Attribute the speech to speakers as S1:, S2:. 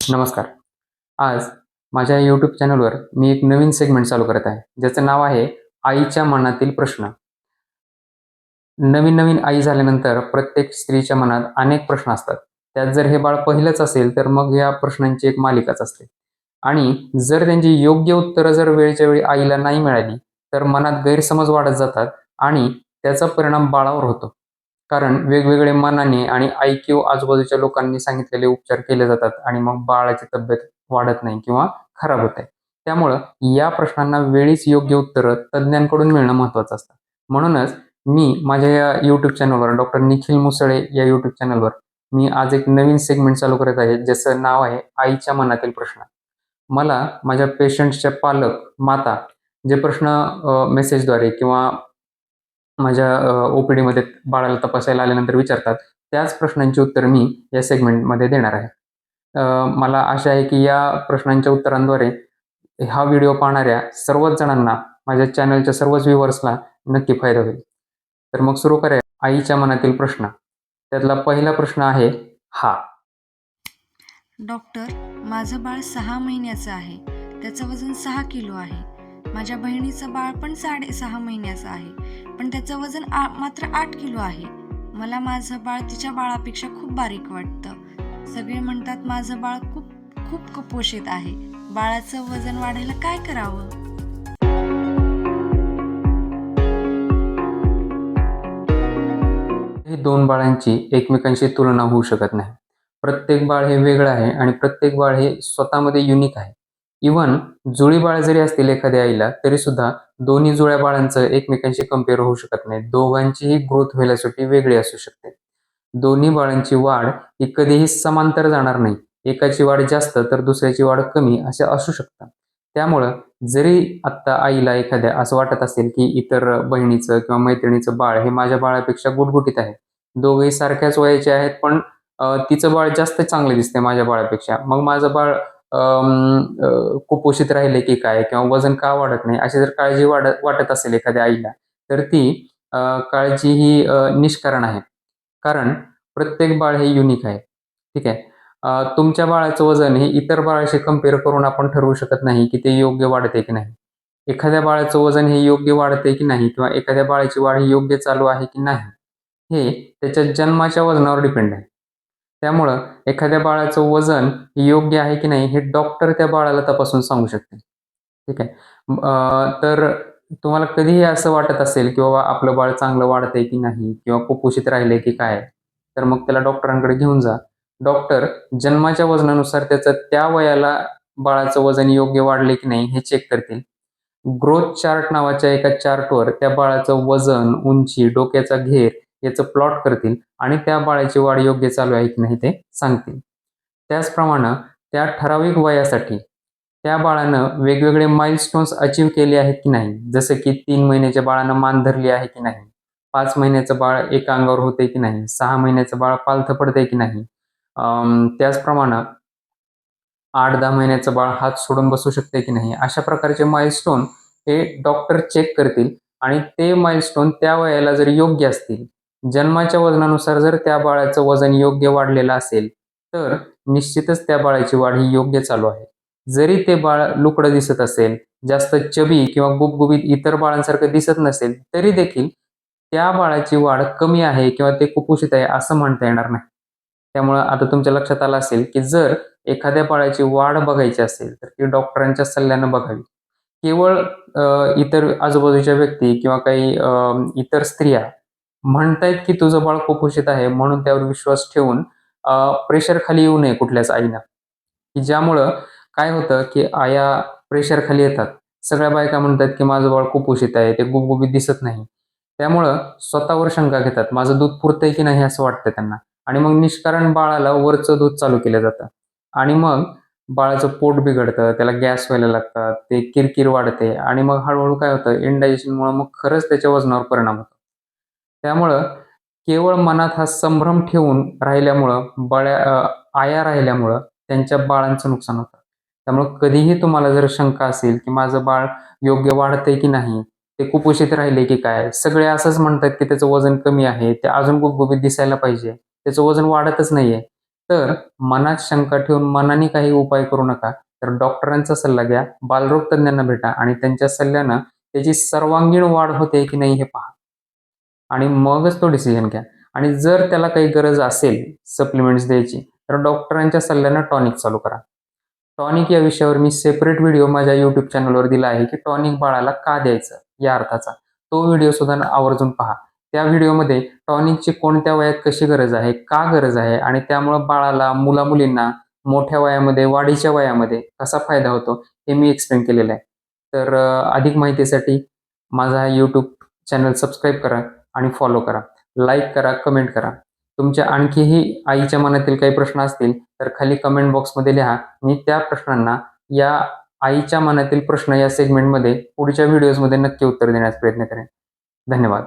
S1: नमस्कार. आज माझ्या यूट्यूब चॅनलवर मी एक नवीन सेगमेंट चालू करत आहे. ज्याचं नाव आहे आईच्या मनातील प्रश्न. नवीन नवीन आई झाल्यानंतर प्रत्येक स्त्रीच्या मनात अनेक प्रश्न असतात. त्यात जर हे बाळ पहिलंच असेल तर मग या प्रश्नांची एक मालिकाच असते. आणि जर त्यांची योग्य उत्तरं जर वेळच्या वेळी आईला नाही मिळाली तर मनात गैरसमज वाढत जातात आणि त्याचा परिणाम बाळावर होतो. कारण वेगवेगळे मनाने आणि आय किंवा आजूबाजूच्या लोकांनी सांगितलेले उपचार केले जातात आणि मग बाळाची तब्येत वाढत नाही किंवा खराब होत आहे. त्यामुळं या प्रश्नांना वेळीच योग्य उत्तरं तज्ज्ञांकडून मिळणं महत्त्वाचं असतं. म्हणूनच मी माझ्या या यूट्यूब चॅनलवर डॉक्टर निखिल मुसळे या यूट्यूब चॅनलवर मी आज एक नवीन सेगमेंट चालू करत आहे ज्याचं नाव आहे आईच्या मनातील प्रश्न. मला माझ्या पेशंट्सच्या पालक माता जे प्रश्न मेसेजद्वारे किंवा माझ्या ओपीडीमध्ये बाळाला तपासायला आल्यानंतर विचारतात त्याच प्रश्नांची उत्तर मी या सेगमेंटमध्ये देणार आहे. मला आशा आहे की या प्रश्नांच्या उत्तरांद्वारे हा व्हिडिओ पाहणाऱ्या सर्वच जणांना माझ्या चॅनलच्या सर्वच व्ह्युअर्सला नक्की फायदा होईल. तर मग सुरू करूया आईच्या मनातील प्रश्न. त्यातला पहिला प्रश्न आहे हा.
S2: डॉक्टर माझं बाळ सहा महिन्याचं आहे. त्याचं वजन सहा किलो आहे. माझ्या बहिणीचं बाळ पण साडेसहा महिन्याचं आहे. पण त्याचं वजन मात्र आठ किलो आहे. मला माझं बाळ तिच्या बाळापेक्षा खूप बारीक वाटतं. सगळे म्हणतात माझं बाळ खूप खूप कुपोषित आहे. बाळाचं वजन वाढायला काय करावं?
S1: ही दोन बाळांची एकमेकांशी तुलना होऊ शकत नाही. प्रत्येक बाळ हे वेगळं आहे आणि प्रत्येक बाळ हे स्वतःमध्ये युनिक आहे. इवन जुळी बाळ जरी असतील एखाद्या आईला तरी सुद्धा दोन्ही जुळ्या बाळांचं एकमेकांशी कंपेअर होऊ शकत नाही दोघांचीही ग्रोथ व्हेलॉसिटी वेगळी असू शकते. दोन्ही बाळांची वाढ ही कधीही समांतर जाणार नाही. एकाची वाढ जास्त तर दुसऱ्याची वाढ कमी असे असू शकतात. त्यामुळं जरी आत्ता आईला एखाद्या असं वाटत असेल की इतर बहिणीचं किंवा मैत्रिणीचं बाळ हे माझ्या बाळापेक्षा गुटगुटीत आहे. दोघेही सारख्याच वयाचे आहेत पण तिचं बाळ जास्त चांगलं दिसते माझ्या बाळापेक्षा. मग माझं बाळ कुपोषित राहिले की काय किंवा वजन का वाढत नाही अशी जर काळजी वाढत वाटत असेल एखाद्या आईला तर ती काळजी ही निष्कारण आहे. कारण प्रत्येक बाळ हे युनिक आहे. ठीक आहे? तुमच्या बाळाचं वजन हे इतर बाळाशी कंपेअर करून आपण ठरवू शकत नाही की ते योग्य वाढते की नाही. एखाद्या बाळाचं वजन हे योग्य वाढते की नाही किंवा एखाद्या बाळाची वाढ ही योग्य चालू आहे की नाही हे त्याच्या जन्माच्या वजनावर डिपेंड आहे. त्यामुळं एखाद्या बाळाचं वजन हे योग्य आहे की नाही हे डॉक्टर त्या बाळाला तपासून सांगू शकते ठीक आहे? तर तुम्हाला कधीही असं वाटत असेल की बाबा आपलं बाळ चांगलं वाढतंय की नाही किंवा कुपोषित राहिलंय की काय तर मग त्याला डॉक्टरांकडे घेऊन जा. डॉक्टर जन्माच्या वजनानुसार त्याचं त्या वयाला बाळाचं वजन योग्य वाढले की नाही हे चेक करतील. ग्रोथ चार्ट नावाच्या एका चार्टवर त्या बाळाचं वजन उंची डोक्याचा घेर याचं प्लॉट करतील आणि त्या बाळाची वाढ योग्य चालू आहे की नाही ते सांगतील. त्याचप्रमाणे त्या ठराविक वयासाठी त्या बाळानं वेगवेगळे माइलस्टोन्स अचीव केले आहेत की नाही? जसं की तीन महिन्याच्या बाळानं मान धरली आहे की नाही? पाच महिन्याचं बाळ एका अंगावर होते की नाही? सहा महिन्याचं बाळ पालथं पडतंय की नाही? त्याचप्रमाणे आठ दहा महिन्याचं बाळ हात सोडून बसू शकते की नाही? अशा प्रकारचे माइलस्टोन हे डॉक्टर चेक करतील आणि ते माइलस्टोन त्या वयाला जर योग्य असतील जन्माच्या वजनानुसार जर त्या बाळाचं वजन योग्य वाढलेलं असेल तर निश्चितच त्या बाळाची वाढ ही योग्य चालू आहे. जरी ते बाळ लुकडं दिसत असेल जास्त चबी किंवा गुबगुबीत इतर बाळांसारखं दिसत नसेल तरी देखील त्या बाळाची वाढ कमी आहे किंवा ते कुपोषित आहे असं म्हणता येणार नाही. त्यामुळं आता तुमच्या लक्षात आलं असेल की जर एखाद्या बाळाची वाढ बघायची असेल तर ती डॉक्टरांच्या सल्ल्यानं बघावी. केवळ इतर आजूबाजूच्या व्यक्ती किंवा काही इतर स्त्रिया म्हणतायत की तुझं बाळ कुपोषित आहे म्हणून त्यावर विश्वास ठेवून प्रेशर खाली येऊ नये कुठल्याच आईनं. की ज्यामुळं काय होतं की आया प्रेशर खाली येतात. सगळ्या बायका म्हणतात की माझं बाळ कुपोषित आहे ते गुबगुबीत दिसत नाही. त्यामुळं स्वतःवर शंका घेतात माझं दूध पुरतंय की नाही असं वाटतं त्यांना. आणि मग निष्कारण बाळाला वरचं दूध चालू केलं जातं. आणि मग बाळाचं पोट बिघडतं त्याला गॅस व्हायला लागतात ते किरकिर वाढते. आणि मग हळूहळू काय होतं इंडायजेशनमुळे मग खरंच त्याच्या वजनावर परिणाम होतो. त्यामुळं केवळ मनात हा संभ्रम ठेवून राहिल्यामुळं बाळ्या आया राहिल्यामुळं त्यांच्या बाळांचं नुकसान होतं. त्यामुळं कधीही तुम्हाला जर शंका असेल की माझं बाळ योग्य वाढतंय की नाही ते कुपोषित राहिले की काय सगळे असंच म्हणतात की त्याचं वजन कमी आहे ते अजून गुबगुबीत दिसायला पाहिजे त्याचं वजन वाढतच नाहीये. तर मनात शंका ठेवून मनाने काही उपाय करू नका तर डॉक्टरांचा सल्ला घ्या बालरोग तज्ज्ञांना भेटा आणि त्यांच्या सल्ल्यानं त्याची सर्वांगीण वाढ होते की नाही हे पहा. आणि मगच तो डिसिजन घ्या. आणि जर त्याला काही गरज असेल सप्लिमेंट्स द्यायची तर डॉक्टरांच्या सल्ल्यानं टॉनिक चालू करा. टॉनिक या विषयावर मी सेपरेट व्हिडिओ माझ्या यूट्यूब चॅनलवर दिला आहे की टॉनिक बाळाला का द्यायचं या अर्थाचा. तो व्हिडिओ सुद्धा आवर्जून पहा. त्या व्हिडिओमध्ये टॉनिकची कोणत्या वयात कशी गरज आहे का गरज आहे आणि त्यामुळं बाळाला मुला मुलींना मोठ्या वयामध्ये वाढीच्या वयामध्ये कसा फायदा होतो हे मी एक्सप्लेन केलेलं आहे. तर अधिक माहितीसाठी माझा यूट्यूब चॅनल सबस्क्राईब करा. आणि फॉलो करा. लाईक करा कमेंट करा. तुमच्या आणखीही आईच्या मनातील काही प्रश्न असतील तर खाली कमेंट बॉक्समध्ये लिहा. मी त्या प्रश्नांना या आईच्या मनातील प्रश्न या सेगमेंटमध्ये पुढच्या व्हिडिओजमध्ये नक्की उत्तर देण्याचा प्रयत्न करेन. धन्यवाद.